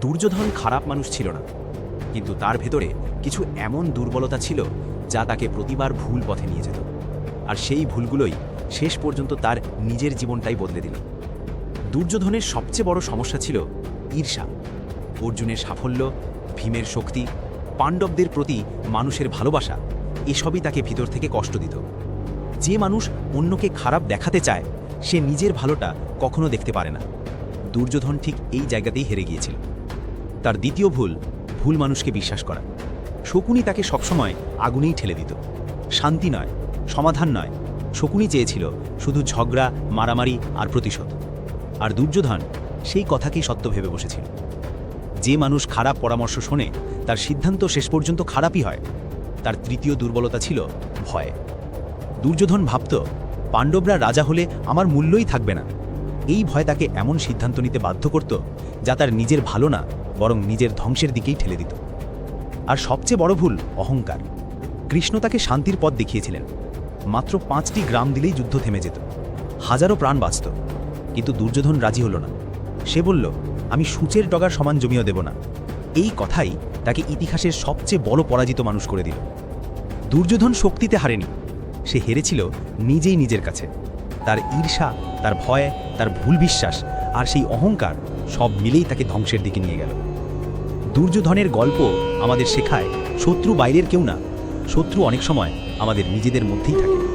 দুর্যোধন খারাপ মানুষ ছিল না। কিন্তু তার ভেতরে কিছু এমন দুর্বলতা ছিল যা তাকে প্রতিবার ভুল পথে নিয়ে যেত। আর সেই ভুলগুলোই শেষ পর্যন্ত তার নিজের জীবনটাই বদলে দিল। দুর্যোধনের সবচেয়ে বড় সমস্যা ছিল ঈর্ষা। অর্জুনের সাফল্য, ভীমের শক্তি, পাণ্ডবদের প্রতি মানুষের ভালোবাসা, এসবই তাকে ভিতর থেকে কষ্ট দিত। যে মানুষ অন্যকে খারাপ দেখাতে চায়, সে নিজের ভালোটা কখনো দেখতে পারে না। দুর্যোধন ঠিক এই জায়গাতেই হেরে গিয়েছিল। তার দ্বিতীয় ভুল ভুল মানুষকে বিশ্বাস করা। শকুনি তাকে সবসময় আগুনেই ঠেলে দিত। শান্তি নয়, সমাধান নয়। শকুনি চেয়েছিল শুধু ঝগড়া, মারামারি আর প্রতিশোধ। আর দুর্যোধন সেই কথাকেই সত্য ভেবে বসেছিল। যে মানুষ খারাপ পরামর্শ শোনে, তার সিদ্ধান্ত শেষ পর্যন্ত খারাপই হয়। তার তৃতীয় দুর্বলতা ছিল ভয়। দুর্যোধন ভাবত, পাণ্ডবরা রাজা হলে আমার মূল্যই থাকবে না। এই ভয় তাকে এমন সিদ্ধান্ত নিতে বাধ্য করত, যা তার নিজের ভালো না বরং নিজের ধ্বংসের দিকেই ঠেলে দিত। আর সবচেয়ে বড় ভুল অহংকার। কৃষ্ণ তাকে শান্তির পথ দেখিয়েছিলেন। মাত্র পাঁচটি গ্রাম দিলেই যুদ্ধ থেমে যেত। হাজারো প্রাণ বাঁচত। কিন্তু দুর্যোধন রাজি হল না। সে বলল, আমি সূচের ডগার সমান জমিও দেব না। এই কথাই তাকে ইতিহাসের সবচেয়ে বড় পরাজিত মানুষ করে দিল। দুর্যোধন শক্তিতে হারেনি। সে হেরেছিল নিজেই নিজের কাছে। তার ঈর্ষা, তার ভয়, তার ভুল বিশ্বাস আর সেই অহংকার সব মিলেই তাকে ধ্বংসের দিকে নিয়ে গেল। দুর্যোধনের গল্প আমাদের শেখায় শত্রু বাইরের কেউ না, শত্রু অনেক সময় আমাদের নিজেদের মধ্যেই থাকে।